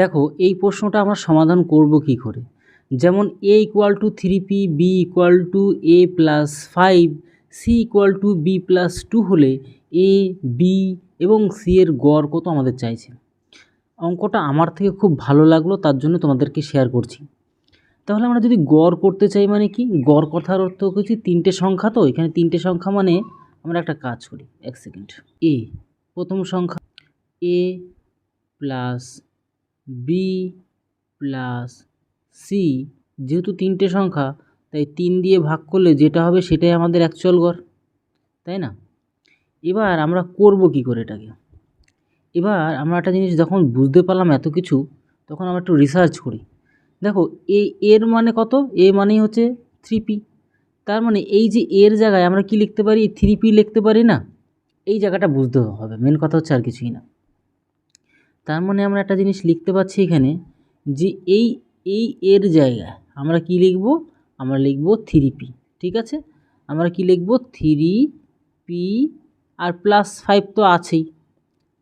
দেখো, এই প্রশ্নটা আমরা সমাধান করব কী করে? যেমন A equal to three P B equal to A plus five C equal to B plus two হলে এ বি এবং সি এর গড় কত আমাদের চাইছে? অঙ্কটা আমার থেকে খুব ভালো লাগল, তার জন্য তোমাদেরকে শেয়ার করছি। তাহলে আমরা যদি গড় করতে চাই মানে কি? গড় কথার অর্থ হচ্ছে তিনটে সংখ্যা তো, এখানে তিনটে সংখ্যা মানে আমরা একটা কাজ করি, এক সেকেন্ড এ প্রথম সংখ্যা A plus B plus C যেহেতু তিনটে সংখ্যা, তাই তিন দিয়ে ভাগ করলে যেটা হবে সেটাই আমাদের অ্যাকচুয়াল গড়, তাই না? এবার আমরা করব কি করে এটাকে? এবার আমরা একটা জিনিস যখন বুঝতে পারলাম এত কিছু, তখন আমরা একটু রিসার্চ করি। দেখো, এ, এর মানে কত? এ মানেই হচ্ছে থ্রি পি তার মানে এই যে এর জায়গায় আমরা কি লিখতে পারি? থ্রি পি লিখতে পারি না? এই জায়গাটা বুঝতে হবে। মেন কথা হচ্ছে আর কিছুই না। তার মানে আমরা একটা জিনিস লিখতে পাচ্ছি এখানে যে এই এই এর জায়গায় আমরা কি লিখব? আমরা লিখব থ্রি পি ঠিক আছে? আমরা কি লিখব? থ্রি পি আর প্লাস ফাইভ তো আছেই,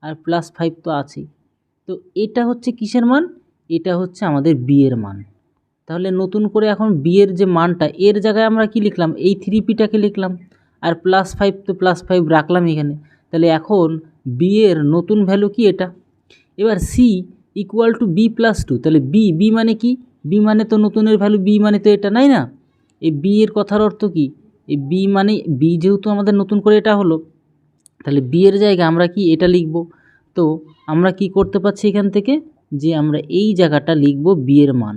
আর প্লাস ফাইভ তো আছেই। তো এটা হচ্ছে কিসের মান? এটা হচ্ছে আমাদের বি এর মান। তাহলে নতুন করে এখন বি এর যে মানটা, এর জায়গায় আমরা কি লিখলাম? এই থ্রি পিটাকে লিখলাম। আর প্লাস ফাইভ তো প্লাস ফাইভ রাখলাম এখানে। তাহলে এখন বি এর নতুন ভ্যালু কি এটা? এবার C equal to B plus two তাহলে বি বি মানে কি? বি মানে তো নতুনের ভ্যালু বি মানে তো এটা, নাই না? এই বি এর কথার অর্থ কি? এই বি মানে বি যেহেতু আমাদের নতুন করে এটা হলো, তাহলে বি এর জায়গায় আমরা কি এটা লিখব? তো আমরা কি করতে পারছি এখান থেকে? যে আমরা এই জায়গাটা লিখব বি এর মান।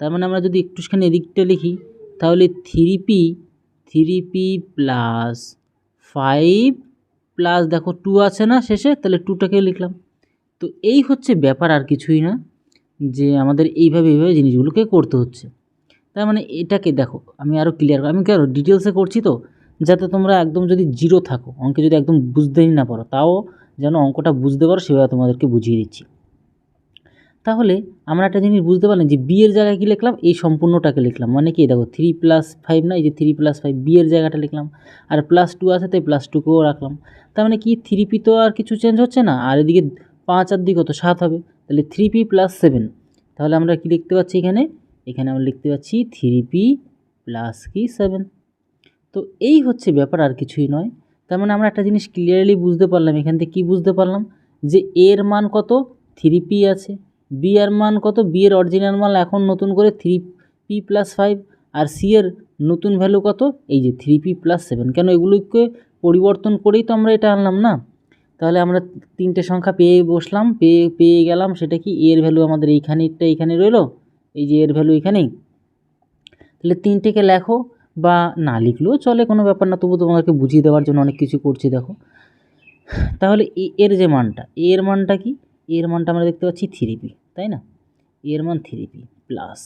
তার মানে আমরা যদি একটুখানি এদিকটা লিখি, তাহলে three P three P plus five plus দেখো টু আছে না শেষে, তাহলে টুটাকে লিখলাম। তো এই হচ্ছে ব্যাপার আর কিছুই না যে আমাদের এইভাবে এইভাবে জিনিসগুলোকে করতে হচ্ছে। তার মানে এটাকে দেখো, আমি আরও ক্লিয়ার আমি কেন ডিটেলসে করছি তো? যাতে তোমরা একদম যদি জিরো থাকো, অঙ্কে যদি একদম বুঝতেই না পারো, তাও যেন অঙ্কটা বুঝতে পারো, সেভাবে তোমাদেরকে বুঝিয়ে দিচ্ছি। তাহলে আমরা একটা জিনিস বুঝতে পারলাম যে বি এর জায়গায় কী লিখলাম? এই সম্পূর্ণটাকে লিখলাম। মানে কি? দেখো থ্রি প্লাস ফাইভ না? এই যে থ্রি প্লাস ফাইভ বি এর জায়গাটা লিখলাম। আর প্লাস টু আছে, তাই প্লাস টুকেও রাখলাম। তার মানে কি? থ্রি পি তো আর কিছু চেঞ্জ হচ্ছে না। আর এদিকে পাঁচ আর দিকে কত? সাত হবে। তাহলে থ্রি পি প্লাস সেভেন তাহলে আমরা কি লিখতে পাচ্ছি এখানে? এখানে আমরা লিখতে পাচ্ছি থ্রি পি প্লাস কি? সেভেন তো এই হচ্ছে ব্যাপার, আর কিছুই নয়। তার মানে আমরা একটা জিনিস ক্লিয়ারলি বুঝতে পারলাম, এখান থেকে কী বুঝতে পারলাম? যে এর মান কত? থ্রি পি আছে। বি এর মান কত? বি এর অরিজিনাল মান এখন নতুন করে থ্রি পি প্লাস ফাইভ আর সি এর নতুন ভ্যালু কত? এই যে থ্রি পি প্লাস সেভেন কেন এগুলোকে পরিবর্তন করেই তো আমরা এটা আনলাম না? তাহলে আমরা তিনটে সংখ্যা পেয়ে বসলাম, পেয়ে পেয়ে গেলাম, সেটা কি? এর ভ্যালু আমাদের এইখানেরটা এইখানে রইল? এই যে এর ভ্যালু এখানেই। তাহলে তিনটেকে লেখো বা না লিখলেও চলে, কোনো ব্যাপার না। তবু তোমাদেরকে বুঝিয়ে দেওয়ার জন্য অনেক কিছু করছি, দেখো। তাহলে এর যে মানটা এর মানটা কি? এর মানটা আমরা দেখতে পাচ্ছি থ্রি পি তাই না? এর মান থ্রি পি প্লাস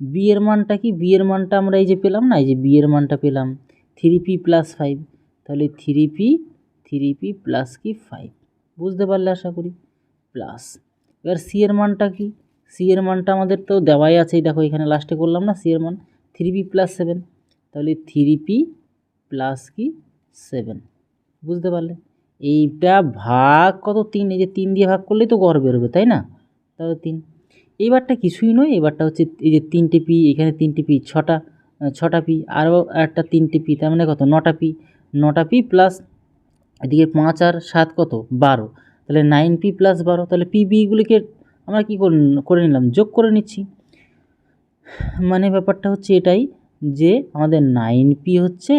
বি এর মানটা কি? বি এর মানটা আমরা এই যে পেলাম না, এই যে বি এর মানটা পেলাম। থ্রি পি প্লাস ফাইভ তাহলে three P three P plus কি ফাইভ বুঝতে পারলে আশা করি। প্লাস এবার সি এর মানটা কি? সি এর মানটা আমাদের তো দেওয়াই আছে। দেখো, এখানে লাস্টে করলাম না? সি এর মান থ্রি পি প্লাস সেভেন তাহলে থ্রি পি প্লাস কি? সেভেন বুঝতে পারলে? এইটা ভাগ কত? তিন। এই যে তিন দিয়ে ভাগ করলেই তো গড় বেরোবে, তাই না? তাহলে তিন। এইবারটা কিছুই নয়। এবারটা হচ্ছে এই যে তিনটে পি এখানে তিনটে পি ছটা ছটা পি আরও একটা তিনটে পি তার মানে কত? নটা পি নটা পি প্লাস এদিকে পাঁচ আর সাত কত? বারো। তাহলে নাইন পি প্লাস বারো, তাহলে পি বিগুলিকে আমরা কী করে নিলাম? যোগ করে নিচ্ছি। মানে ব্যাপারটা হচ্ছে এটাই যে আমাদের নাইন পি হচ্ছে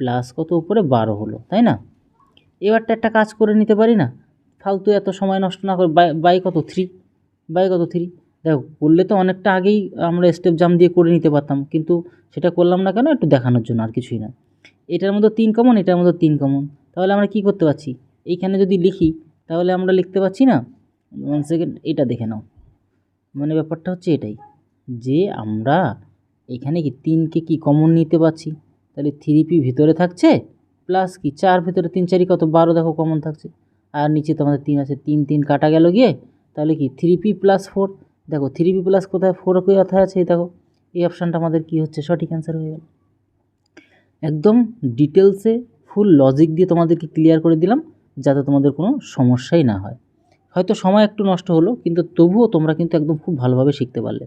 প্লাস কত? উপরে বারো হলো, তাই না? এবারটা একটা কাজ করে নিতে পারি না? ফালতু এত সময় নষ্ট না করে বাই বাই কত? থ্রি বাই কত? থ্রি দেখো, করলে তো অনেকটা আগেই আমরা স্টেপ জাম দিয়ে করে নিতে পারতাম, কিন্তু সেটা করলাম না কেন? একটু দেখানোর জন্য, আর কিছুই না। এটার মধ্যে তিন কমন এটার মধ্যে তিন কমন তাহলে আমরা কি করতে পারছি? এইখানে যদি লিখি, তাহলে আমরা লিখতে পারছি না? ওয়ান সেকেন্ড এটা দেখে নাও। মানে ব্যাপারটা হচ্ছে এটাই, যে আমরা এখানে কি তিনকে কি কমন নিতে পারছি? তাহলে থ্রি পি ভিতরে থাকছে প্লাস কি চার ভিতরে তিন, চারি, কত? বারো দেখো কমন থাকছে। আর নিচে তো আমাদের তিন আছে, তিন তিন কাটা গেল গিয়ে, তাহলে কি থ্রি পি প্লাস ফোর দেখো থ্রি পি প্লাস কোথায়? ফোর কোথায় আছে দেখো, এই অপশানটা আমাদের কি হচ্ছে? সঠিক অ্যান্সার হয়ে গেল। একদম ডিটেলসে ফুল লজিক দিয়ে তোমাদেরকে ক্লিয়ার করে দিলাম, যাতে তোমাদের কোনো সমস্যাই না হয়। হয়তো সময় একটু নষ্ট হলো, কিন্তু তবুও তোমরা কিন্তু একদম খুব ভালোভাবে শিখতে পারলে।